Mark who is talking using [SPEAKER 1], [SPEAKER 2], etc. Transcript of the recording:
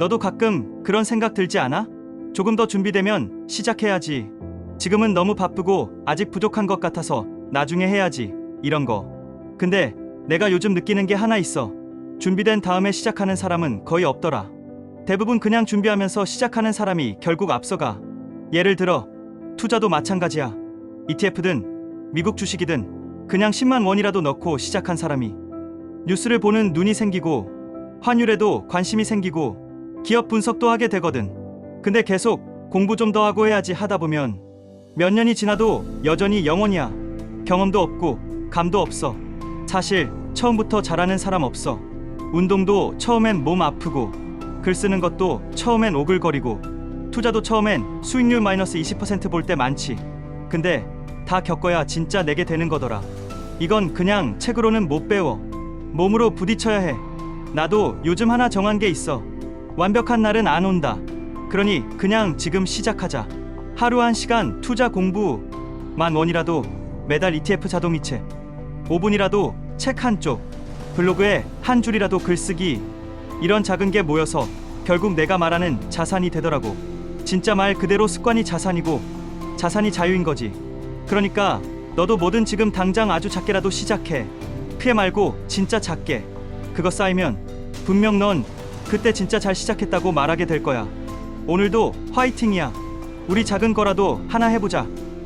[SPEAKER 1] 너도 가끔 그런 생각 들지 않아? 조금 더 준비되면 시작해야지. 지금은 너무 바쁘고 아직 부족한 것 같아서 나중에 해야지. 이런 거. 근데 내가 요즘 느끼는 게 하나 있어. 준비된 다음에 시작하는 사람은 거의 없더라. 대부분 그냥 준비하면서 시작하는 사람이 결국 앞서가. 예를 들어, 투자도 마찬가지야. ETF든 미국 주식이든 그냥 10만 원이라도 넣고 시작한 사람이 뉴스를 보는 눈이 생기고 환율에도 관심이 생기고 기업 분석도 하게 되거든. 근데 계속 공부 좀 더 하고 해야지 하다 보면 몇 년이 지나도 여전히 영원이야. 경험도 없고 감도 없어. 사실 처음부터 잘하는 사람 없어. 운동도 처음엔 몸 아프고 글 쓰는 것도 처음엔 오글거리고 투자도 처음엔 수익률 마이너스 20%볼 때 많지. 근데 다 겪어야 진짜 내게 되는 거더라. 이건 그냥 책으로는 못 배워. 몸으로 부딪혀야 해. 나도 요즘 하나 정한 게 있어. 완벽한 날은 안 온다. 그러니 그냥 지금 시작하자. 하루 한 시간 투자 공부 만 원이라도 매달 ETF 자동이체 5분이라도 책 한 쪽 블로그에 한 줄이라도 글쓰기 이런 작은 게 모여서 결국 내가 말하는 자산이 되더라고. 진짜 말 그대로 습관이 자산이고 자산이 자유인 거지. 그러니까 너도 뭐든 지금 당장 아주 작게라도 시작해. 크게 말고 진짜 작게. 그거 쌓이면 분명 넌 그때 진짜 잘 시작했다고 말하게 될 거야. 오늘도 화이팅이야. 우리 작은 거라도 하나 해보자.